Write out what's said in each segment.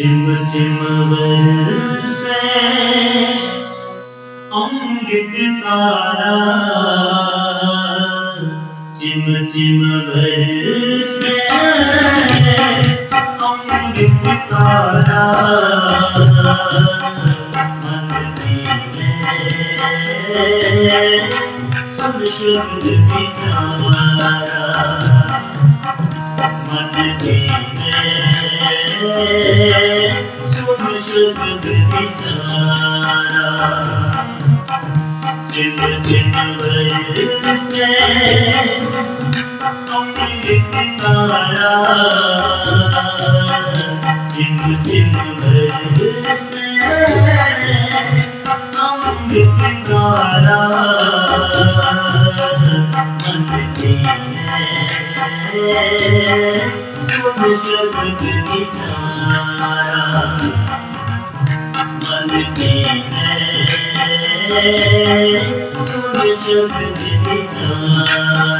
चिम चिम बरसे अमृत तारा चिम चिम बरसे अमृत तारा मन में सब शुभ बिचारा मन में ਵਿਚਾਰਾ ਜਿਨ ਜਿਨ ਵਰਸੇ ਅਮਿਤ ਤਾਰਾ ਜਿਨ ਜਿਨ ਵਰਸੇ ਅਮਿਤ ਤਾਰਾ ਮਨ ਕੀ ਹੈ ਸੁਭ ਸ਼ਬਦ ਵਿਚਾਰਾ सुन you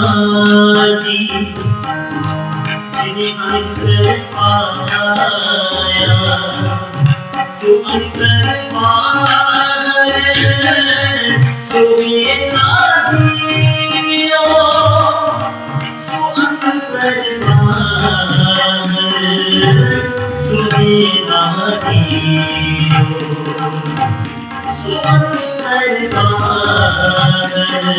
ਮਾਨੀ ਤੇਰੇ ਅੰਦਰ ਪਾਇਆ ਸੋ ਅੰਦਰ ਪਾਗਰੇ ਸੋ ਵੀ ਨਾ ਜੀਓ ਸੋ ਅੰਦਰ ਪਾਗਰੇ ਸੋ ਵੀ ਨਾ ਜੀਓ ਸੋ ਅੰਦਰ ਪਾਗਰੇ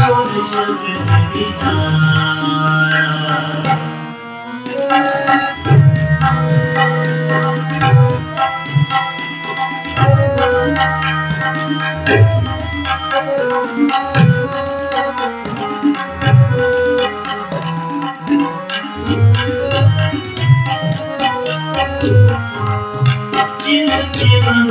Sore-sore dan kita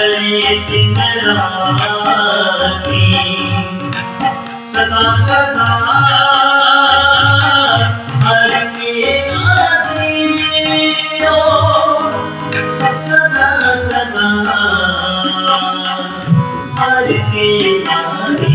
اليتم العاقين صدا صدا Thank you.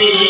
Hare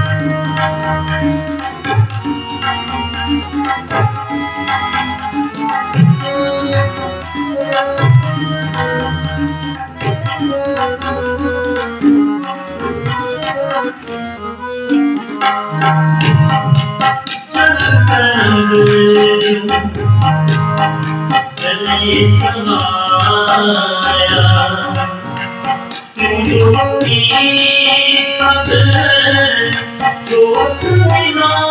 समाया तुम सदन चोट मिला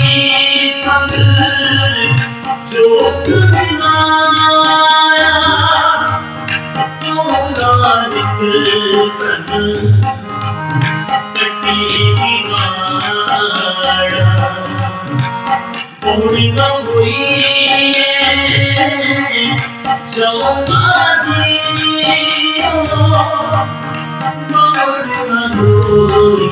পূর্ণিমা বইয়ে চৌমাঝি মন মধুরে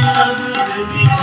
Thank you.